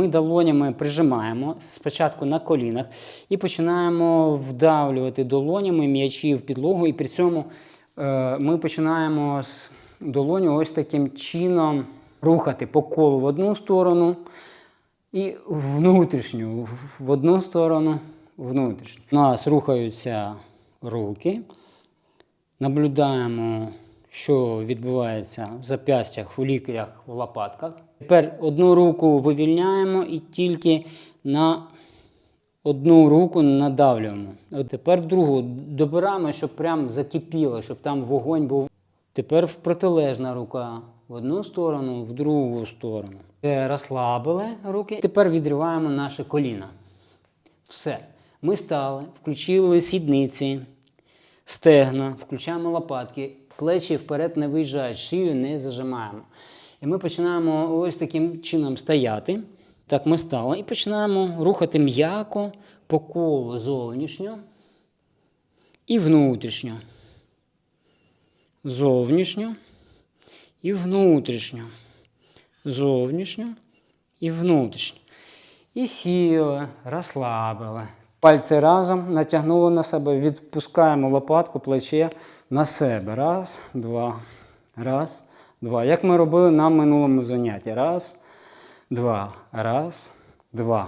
Ми долонями прижимаємо спочатку на колінах і починаємо вдавлювати долонями м'ячі в підлогу. І при цьому е, ми починаємо з долоню ось таким чином рухати по колу в одну сторону і внутрішню, в одну сторону, внутрішню. У нас рухаються руки. Наблюдаємо, що відбувається в зап'ястях, в ліктях, в лопатках. Тепер одну руку вивільняємо і тільки на одну руку надавлюємо. От тепер другу добираємо, щоб прям закипіло, щоб там вогонь був. Тепер протилежна рука в одну сторону, в другу сторону. Розслабили руки. Тепер відриваємо наше коліна. Все. Ми стали, включили сідниці, стегна, включаємо лопатки, плечі вперед не виїжджають, шию не зажимаємо. І ми починаємо ось таким чином стояти. Так ми стали і починаємо рухати м'яко по колу зовнішньо і внутрішньо. Зовнішньо і внутрішньо. Зовнішньо і внутрішньо. І сіли, розслабили. Пальці разом натягнули на себе, відпускаємо лопатку, плече на себе. Раз, два, раз, два. Як ми робили на минулому занятті. Раз, два, раз, два.